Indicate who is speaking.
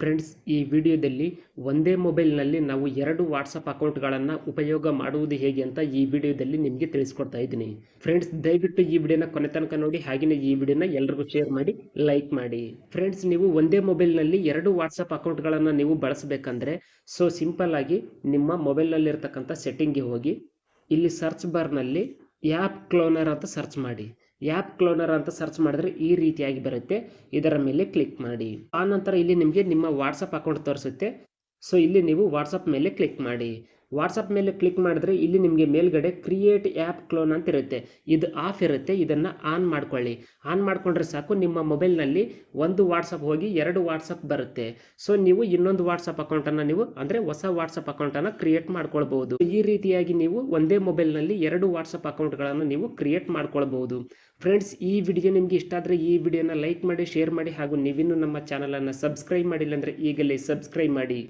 Speaker 1: Friends, ಈ ವಿಡಿಯೋದಲ್ಲಿ ಒಂದೇ ಮೊಬೈಲ್ನಲ್ಲಿ ನಾವು ಎರಡು ವಾಟ್ಸಪ್ ಅಕೌಂಟ್ಗಳನ್ನು ಉಪಯೋಗ ಮಾಡುವುದು ಹೇಗೆ ಅಂತ ಈ ವಿಡಿಯೋದಲ್ಲಿ ನಿಮಗೆ ತಿಳಿಸ್ಕೊಡ್ತಾ ಇದ್ದೀನಿ. ಫ್ರೆಂಡ್ಸ್, ದಯವಿಟ್ಟು ಈ ವಿಡಿಯೋನ ಕೊನೆ ತನಕ ನೋಡಿ, ಹಾಗೆಯೇ ಈ ವಿಡಿಯೋನ ಎಲ್ಲರಿಗೂ ಶೇರ್ ಮಾಡಿ, ಲೈಕ್ ಮಾಡಿ. ಫ್ರೆಂಡ್ಸ್, ನೀವು ಒಂದೇ ಮೊಬೈಲ್ನಲ್ಲಿ ಎರಡು ವಾಟ್ಸಪ್ ಅಕೌಂಟ್ಗಳನ್ನು ನೀವು ಬಳಸಬೇಕಂದ್ರೆ ಸೊ ಸಿಂಪಲ್ ಆಗಿ ನಿಮ್ಮ ಮೊಬೈಲ್ನಲ್ಲಿರ್ತಕ್ಕಂಥ ಸೆಟ್ಟಿಂಗ್ಗೆ ಹೋಗಿ, ಇಲ್ಲಿ ಸರ್ಚ್ ಬಾರ್ನಲ್ಲಿ ಆ್ಯಪ್ ಕ್ಲೋನರ್ ಅಂತ ಸರ್ಚ್ ಮಾಡಿ. ಆ್ಯಪ್ ಕ್ಲೋನರ್ ಅಂತ ಸರ್ಚ್ ಮಾಡಿದ್ರೆ ಈ ರೀತಿಯಾಗಿ ಬರುತ್ತೆ. ಇದರ ಮೇಲೆ ಕ್ಲಿಕ್ ಮಾಡಿ. ಆ ನಂತರ ಇಲ್ಲಿ ನಿಮಗೆ ನಿಮ್ಮ ವಾಟ್ಸಪ್ ಅಕೌಂಟ್ ತೋರಿಸುತ್ತೆ. ಸೊ ಇಲ್ಲಿ ನೀವು ವಾಟ್ಸಪ್ ಮೇಲೆ ಕ್ಲಿಕ್ ಮಾಡಿ. ವಾಟ್ಸಪ್ ಮೇಲೆ ಕ್ಲಿಕ್ ಮಾಡಿದ್ರೆ ಇಲ್ಲಿ ನಿಮಗೆ ಮೇಲ್ಗಡೆ ಕ್ರಿಯೇಟ್ ಆ್ಯಪ್ ಕ್ಲೋನ್ ಅಂತ ಇರುತ್ತೆ. ಇದು ಆಫ್ ಇರುತ್ತೆ. ಇದನ್ನು ಆನ್ ಮಾಡ್ಕೊಳ್ಳಿ. ಆನ್ ಮಾಡ್ಕೊಂಡ್ರೆ ಸಾಕು, ನಿಮ್ಮ ಮೊಬೈಲ್ನಲ್ಲಿ ಒಂದು ವಾಟ್ಸಪ್ ಹೋಗಿ ಎರಡು ವಾಟ್ಸಪ್ ಬರುತ್ತೆ. ಸೊ ನೀವು ಇನ್ನೊಂದು ವಾಟ್ಸಪ್ ಅಕೌಂಟನ್ನು ನೀವು, ಅಂದರೆ ಹೊಸ ವಾಟ್ಸಪ್ ಅಕೌಂಟನ್ನು ಕ್ರಿಯೇಟ್ ಮಾಡ್ಕೊಳ್ಬಹುದು. ಈ ರೀತಿಯಾಗಿ ನೀವು ಒಂದೇ ಮೊಬೈಲ್ನಲ್ಲಿ ಎರಡು ವಾಟ್ಸಪ್ ಅಕೌಂಟ್ಗಳನ್ನು ನೀವು ಕ್ರಿಯೇಟ್ ಮಾಡ್ಕೊಳ್ಬಹುದು. ಫ್ರೆಂಡ್ಸ್ ಈ ವಿಡಿಯೋ ನಿಮಗೆ ಇಷ್ಟ ಆದರೆ ಈ ವಿಡಿಯೋನ ಲೈಕ್ ಮಾಡಿ ಶೇರ್ ಮಾಡಿ ಹಾಗೂ ನೀವಿನ್ನೂ ನಮ್ಮ ಚಾನಲನ್ನು ಸಬ್ಸ್ಕ್ರೈಬ್ ಮಾಡಿಲ್ಲ ಅಂದರೆ ಈಗಲೇ ಸಬ್ಸ್ಕ್ರೈಬ್ ಮಾಡಿ.